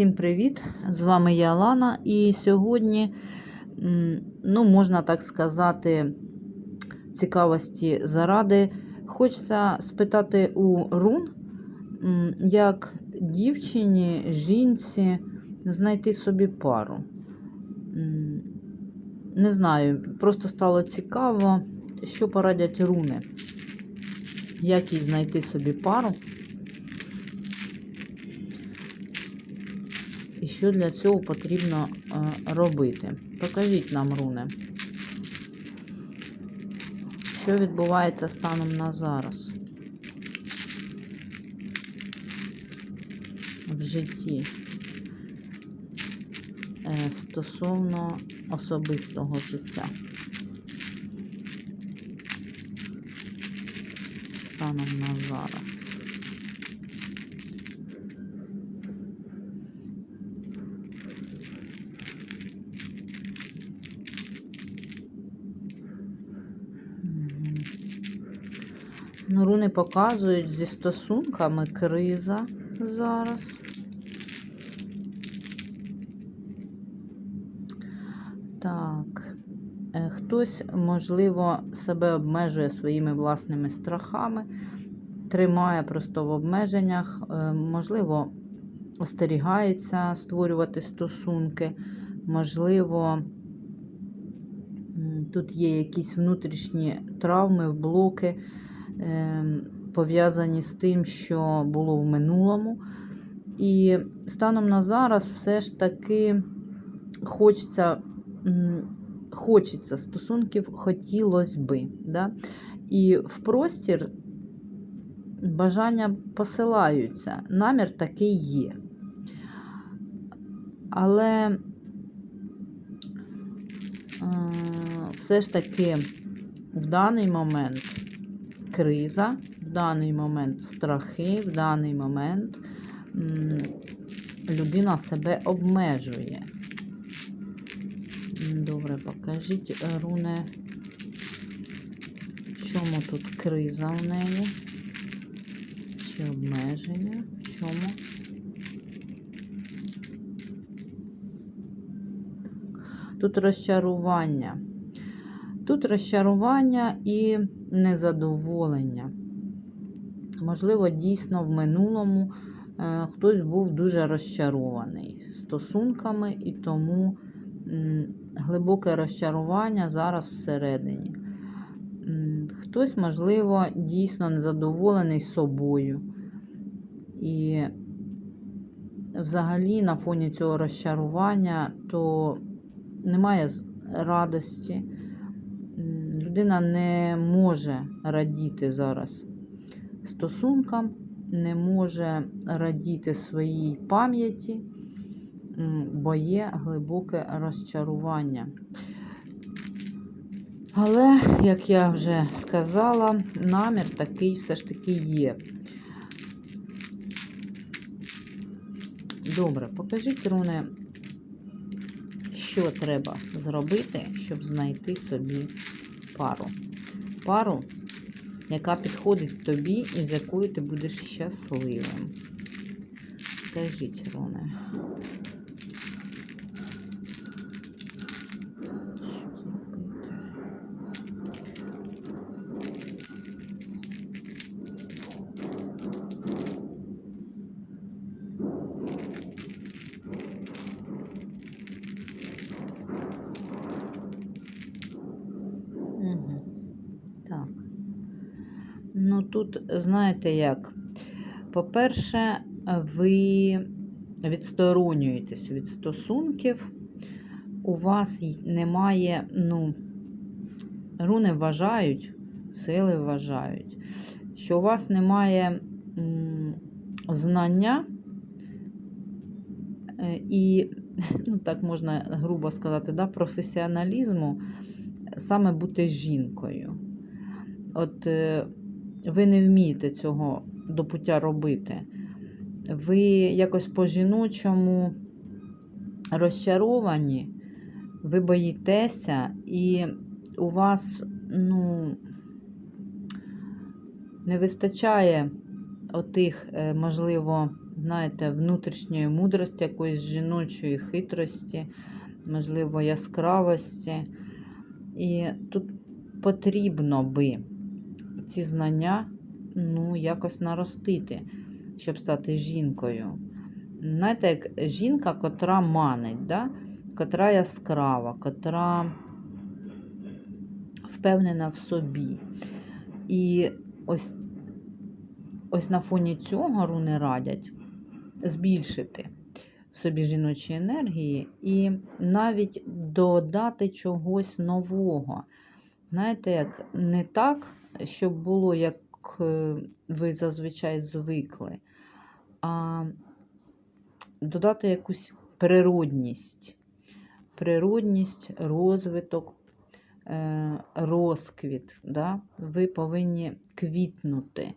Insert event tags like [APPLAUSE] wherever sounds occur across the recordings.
Всім привіт! З вами я Лана, і сьогодні, ну, можна так сказати, цікавості заради. Хочеться спитати у Рун, як дівчині, жінці знайти собі пару. Не знаю, просто стало цікаво, що порадять руни. Як їй знайти собі пару. Що для цього потрібно е, робити? Покажіть нам, руни. Що відбувається станом на зараз в житті е, стосовно особистого життя. Станом на зараз. Мгм. Ну, руни показують зі стосунками криза зараз. Так. Е, Хтось, можливо, себе обмежує своїми власними страхами, тримає просто в обмеженнях, е, можливо, остерігається створювати стосунки, можливо, тут є якісь внутрішні травми, блоки, пов'язані з тим, що було в минулому. І станом на зараз все ж таки хочеться, хочеться стосунків, хотілося би. Да? І в простір бажання посилаються, намір такий є. Але е, все ж таки в даний момент криза, в даний момент страхи, в даний момент людина себе обмежує. Добре, покажіть, руне, в чому тут криза у неї? Чи обмеження? В чому? Тут розчарування. Тут розчарування і незадоволення. Можливо, дійсно в минулому е, хтось був дуже розчарований стосунками, і тому глибоке розчарування зараз всередині. Хтось, можливо, дійсно незадоволений собою. І взагалі на фоні цього розчарування то немає радості. Людина не може радіти зараз стосункам, не може радіти своїй пам'яті, бо є глибоке розчарування. Але, як я вже сказала, намір такий все ж таки є. Добре, покажіть, Руне, що треба зробити, щоб знайти собі пару. Пару, яка підходить тобі і з якою ти будеш щасливим. Скажіть, Руне. Що зробити? Угу. Так. Ну тут, знаєте як? По-перше, ви відсторонюєтесь від стосунків, у вас немає, ну, руни вважають, сили вважають, що у вас немає м, знання е, і, [LAUGHS] ну, так можна грубо сказати, да, професіоналізму саме бути жінкою. От е, ви не вмієте цього до пуття робити. Ви якось по-жіночому розчаровані, ви боїтеся, і у вас ну, не вистачає отих, е, можливо, знаєте, внутрішньої мудрості, якоїсь жіночої хитрості, можливо, яскравості. І тут потрібно би ці знання ну, якось наростити, щоб стати жінкою. Знаєте, як жінка, котра манить, да? котра яскрава, котра впевнена в собі. І ось, ось на фоні цього руни радять збільшити в собі жіночі енергії і навіть додати чогось нового. Знаєте, як не так, щоб було, як е, ви зазвичай звикли, а додати якусь природність, природність, розвиток, е, розквіт. Да? Ви повинні квітнути.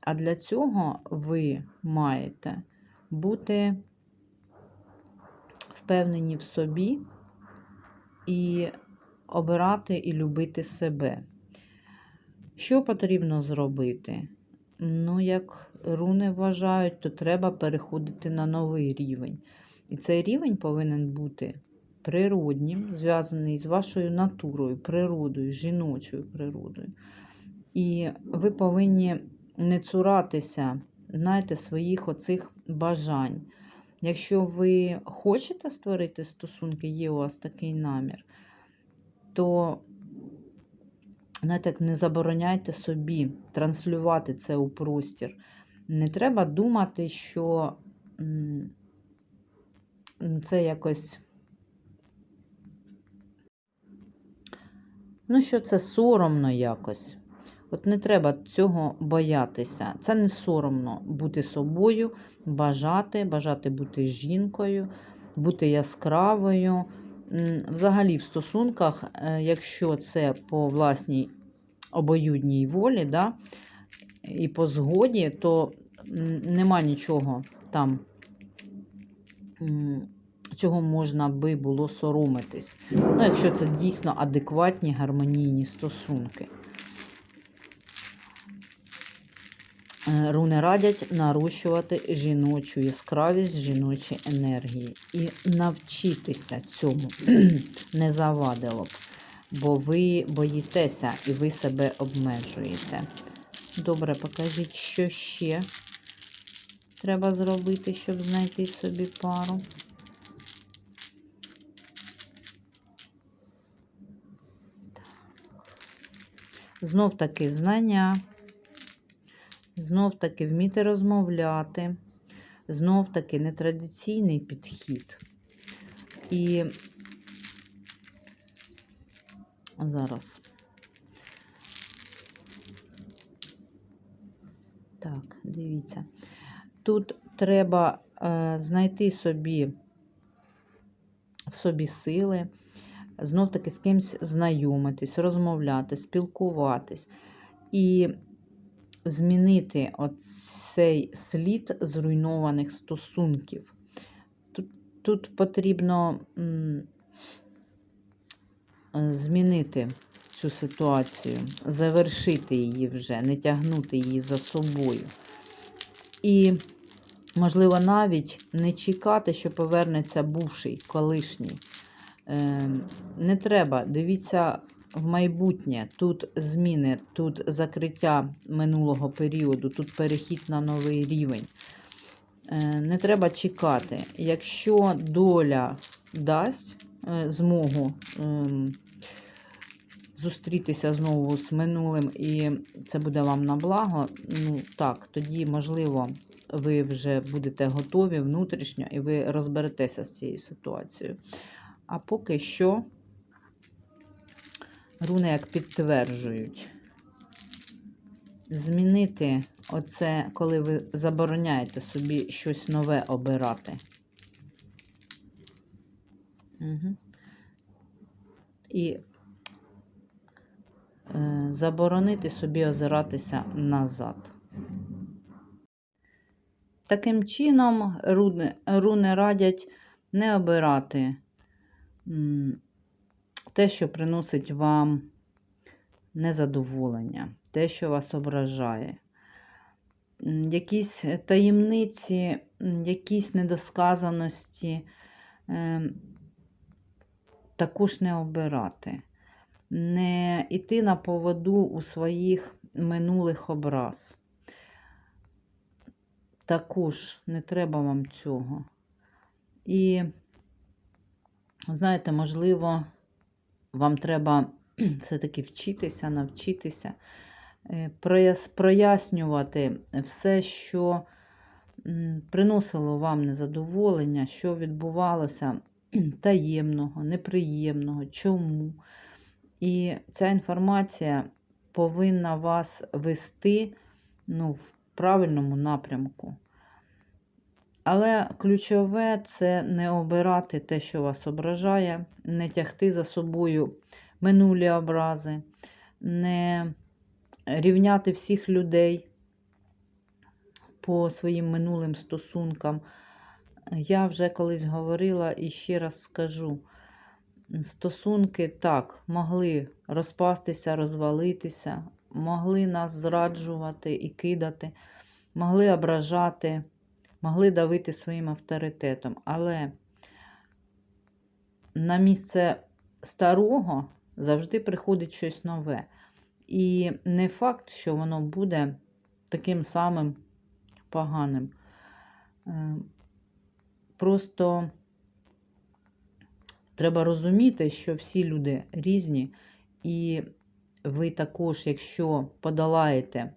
А для цього ви маєте бути впевнені в собі і обирати і любити себе. Що потрібно зробити? Ну, як руни вважають, то треба переходити на новий рівень. І цей рівень повинен бути природнім, зв'язаний з вашою натурою, природою, жіночою природою. І ви повинні не цуратися, знаєте, своїх оцих бажань. Якщо ви хочете створити стосунки, є у вас такий намір, то знаєте, не забороняйте собі транслювати це у простір. Не треба думати, що це якось. Ну, що це соромно якось. От не треба цього боятися. Це не соромно бути собою, бажати, бажати бути жінкою, бути яскравою. Взагалі, в стосунках, е, якщо це по власній обоюдній волі, да, і по згоді, то нема нічого там, чого можна би було соромитись. Ну, якщо це дійсно адекватні гармонійні стосунки. Е, Руни радять нарощувати жіночу яскравість, жіночі енергії. І навчитися цьому [CLEARS THROAT] не завадило б, бо ви боїтеся і ви себе обмежуєте. Добре, покажіть, що ще треба зробити, щоб знайти собі пару. Знов таки знання. Знов таки вміти розмовляти, знов таки нетрадиційний підхід. І зараз. Так, дивіться. Тут треба е, знайти собі в собі сили, знов таки з кимось знайомитись, розмовляти, спілкуватись. І змінити оцей слід зруйнованих стосунків. Тут, тут потрібно е, змінити цю ситуацію, завершити її вже, не тягнути її за собою. І, можливо, навіть не чекати, що повернеться бувший колишній. Е, не треба, дивіться в майбутнє. Тут зміни, тут закриття минулого періоду, тут перехід на новий рівень. Е, Не треба чекати. Якщо доля дасть е, змогу ем, зустрітися знову з минулим, і це буде вам на благо, ну так, тоді, можливо, ви вже будете готові внутрішньо і ви розберетеся з цією ситуацією. А поки що руни як підтверджують. Змінити оце, коли ви забороняєте собі щось нове обирати. Угу. І е, заборонити собі озиратися назад. Таким чином, руни, руни радять не обирати те, що приносить вам незадоволення, те, що вас ображає. якісь таємниці, якісь недосказаності е, також не обирати, не йти на поводу у своїх минулих образ. Також не треба вам цього. І, знаєте, можливо, вам треба [CLEARS THROAT] все-таки вчитися, навчитися, е, прояснювати все, що приносило вам незадоволення, що відбувалося [CLEARS THROAT] таємного, неприємного, чому. І ця інформація повинна вас вести ну, в правильному напрямку. Але ключове це не обирати те, що вас ображає, не тягти за собою минулі образи, не рівняти всіх людей по своїм минулим стосункам. Я вже колись говорила і ще раз скажу: стосунки так могли розпастися, розвалитися, могли нас зраджувати і кидати, могли ображати, могли давити своїм авторитетом. Але на місце старого завжди приходить щось нове. І не факт, що воно буде таким самим поганим. Е, Просто треба розуміти, що всі люди різні, і ви також, якщо подолаєте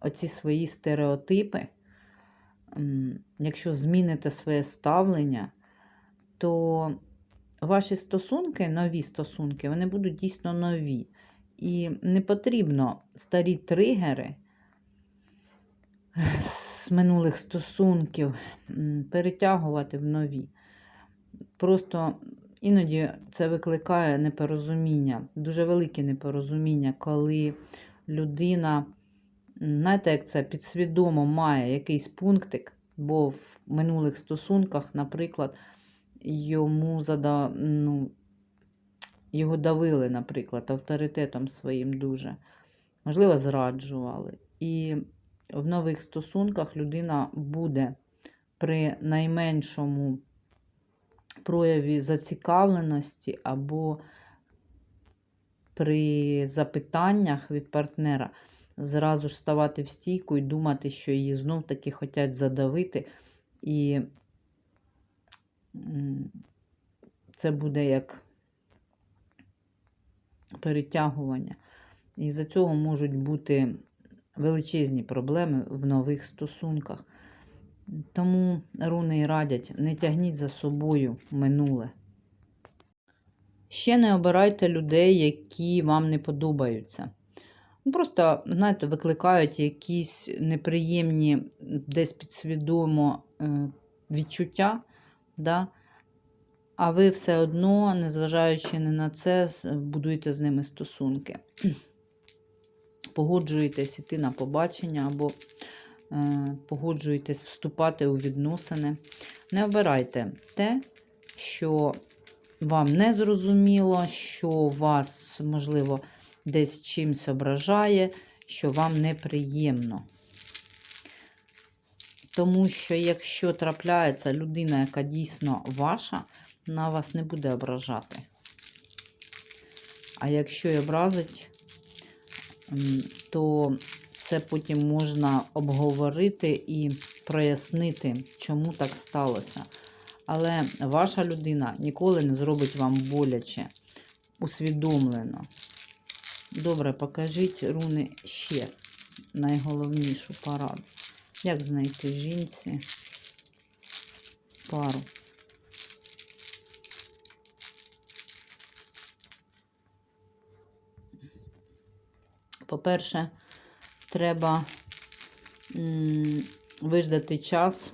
оці свої стереотипи, якщо зміните своє ставлення, то ваші стосунки, нові стосунки, вони будуть дійсно нові. І не потрібно старі тригери з минулих стосунків перетягувати в нові. Просто іноді це викликає непорозуміння, дуже велике непорозуміння, коли людина, знаєте, як це підсвідомо має якийсь пунктик, бо в минулих стосунках, наприклад, йому зада... ну, його давили, наприклад, авторитетом своїм дуже. Можливо, зраджували. І в нових стосунках людина буде при найменшому прояві зацікавленості або при запитаннях від партнера зразу ж ставати в стійку і думати, що її знов-таки хочуть задавити. І це буде як перетягування. І за цього можуть бути величезні проблеми в нових стосунках. Тому руни радять, не тягніть за собою минуле. Ще не обирайте людей, які вам не подобаються. Ну, Просто, знаєте, викликають якісь неприємні, десь підсвідомо е, відчуття, да? а ви все одно, незважаючи не на це, будуєте з ними стосунки. [CLEARS THROAT] Погоджуєтесь іти на побачення або е, погоджуєтесь вступати у відносини. Не обирайте те, що вам не зрозуміло, що вас, можливо, десь чимось ображає, що вам неприємно. Тому що якщо трапляється людина, яка дійсно ваша, вона вас не буде ображати. А якщо й образить, то це потім можна обговорити і прояснити, чому так сталося. Але ваша людина ніколи не зробить вам боляче, усвідомлено. Добре, покажіть руни ще найголовнішу пораду. Як знайти жінці пару? По-перше, треба виждати час.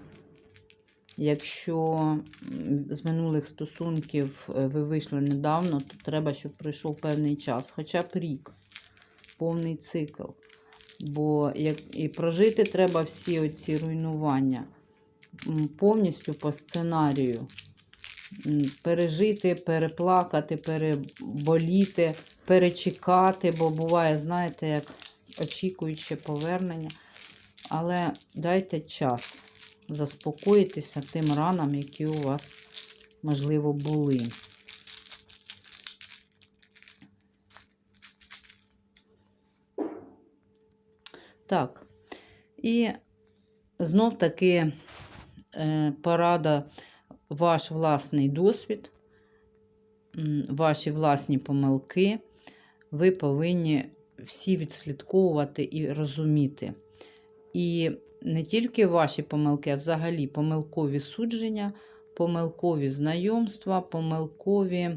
Якщо з минулих стосунків е, ви вийшли недавно, то треба, щоб пройшов певний час, хоча б рік, повний цикл. Бо як і прожити треба всі оці руйнування повністю по сценарію. Пережити, переплакати, переболіти, перечекати, бо буває, знаєте, як очікуюче повернення. але дайте час заспокоїтися тим ранам, які у вас, можливо, були. Так, і знов таки е, порада ваш власний досвід, ваші власні помилки. Ви повинні всі відслідковувати і розуміти. І не тільки ваші помилки, а взагалі помилкові судження, помилкові знайомства, помилкові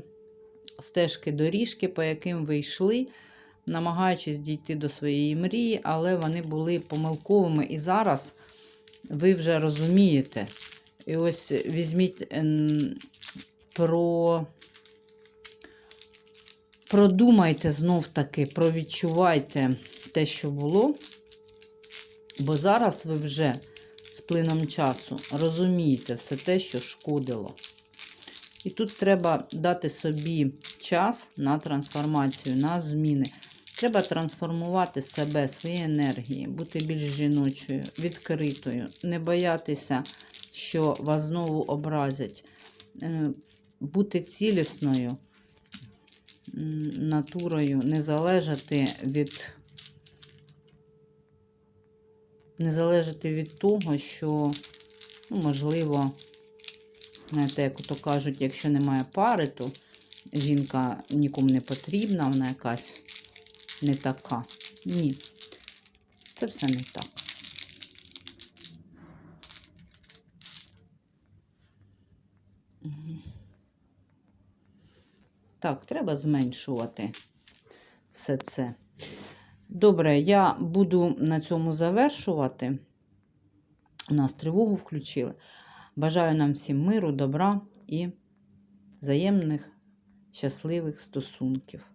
стежки доріжки, по яким ви йшли, намагаючись дійти до своєї мрії, але вони були помилковими. І зараз ви вже розумієте. І ось візьміть ем, про. Продумайте знов таки, провідчувайте те, що було, бо зараз ви вже з плином часу розумієте все те, що шкодило. І тут треба дати собі час на трансформацію, на зміни. Треба трансформувати себе, свої енергії, бути більш жіночою, відкритою, не боятися, що вас знову образять, е, бути цілісною натурою, не залежати від. Не залежати від того, що, ну, можливо, знаєте, як то кажуть, якщо немає пари, то жінка нікому не потрібна, вона якась не така. Ні, це все не так. Так, треба зменшувати все це. Добре, я буду на цьому завершувати. У нас тривогу включили. Бажаю нам всім миру, добра і взаємних щасливих стосунків.